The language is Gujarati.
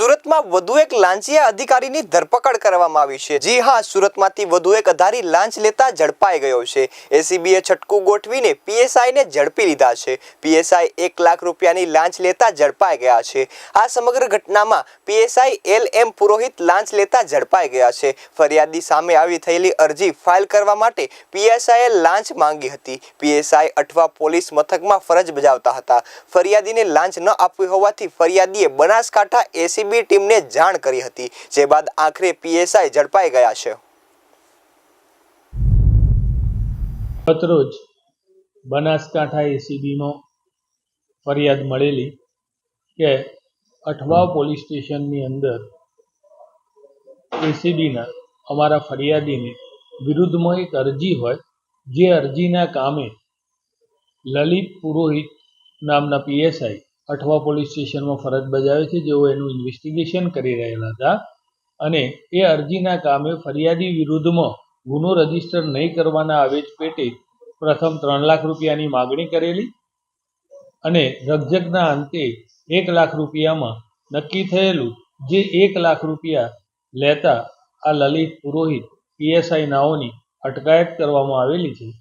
સુરતમાં વધુ એક લાંચિયા અધિકારીની ધરપકડ કરવામાં આવી છે. જી હા, સુરતમાંથી વધુ એક અધારી લાંચ લેતા ઝડપાઈ ગયો છે. એસીબીએ છટકું ગોઠવીને પીએસઆઈને ઝડપી લીધા છે. પીએસઆઈ એક લાખ રૂપિયાની લાંચ લેતા ઝડપાઈ ગયા છે. આ સમગ્ર ઘટનામાં પીએસઆઈ એલ એમ પુરોહિત લાંચ લેતા ઝડપાઈ ગયા છે. ફરિયાદી સામે આવી થયેલી અરજી ફાઇલ કરવા માટે પીએસઆઈએ લાંચ માંગી હતી. પીએસઆઈ અઠવા પોલીસ મથકમાં ફરજ બજાવતા હતા. ફરિયાદીને લાંચ ન આપવી હોવાથી ફરિયાદીએ બનાસકાંઠા એસીબી ટીમને જાણ કરી હતી, જે બાદ આખરે પીએસઆઈ ઝડપાઈ ગયા છે. ગતરોજ બનાસકાંઠા એસીબીનો ફરિયાદ મળેલી કે અઠવા પોલીસ સ્ટેશનની અંદર એસીબીના અમારા ફરિયાદીને વિરુદ્ધમાં એક અરજી હોય, જે અરજીના કામે લલિત પુરોહિત નામના પીએસઆઈ અઠવા પોલીસ સ્ટેશનમાં ફરજ બજાવે છે, જેઓ એનું ઇન્વેસ્ટિગેશન કરી રહેલા હતા અને એ અરજીના કામે ફરિયાદી વિરુદ્ધમાં ગુનો રજિસ્ટર નહીં કરવાના આવેજ પેટે પ્રથમ ત્રણ લાખ રૂપિયાની માગણી કરેલી અને રકજકના અંતે એક લાખ રૂપિયામાં નક્કી થયેલું જે એક લાખ રૂપિયા લેતા આ લલિત પુરોહિત પીએસઆઈ નાઓની અટકાયત કરવામાં આવેલી છે.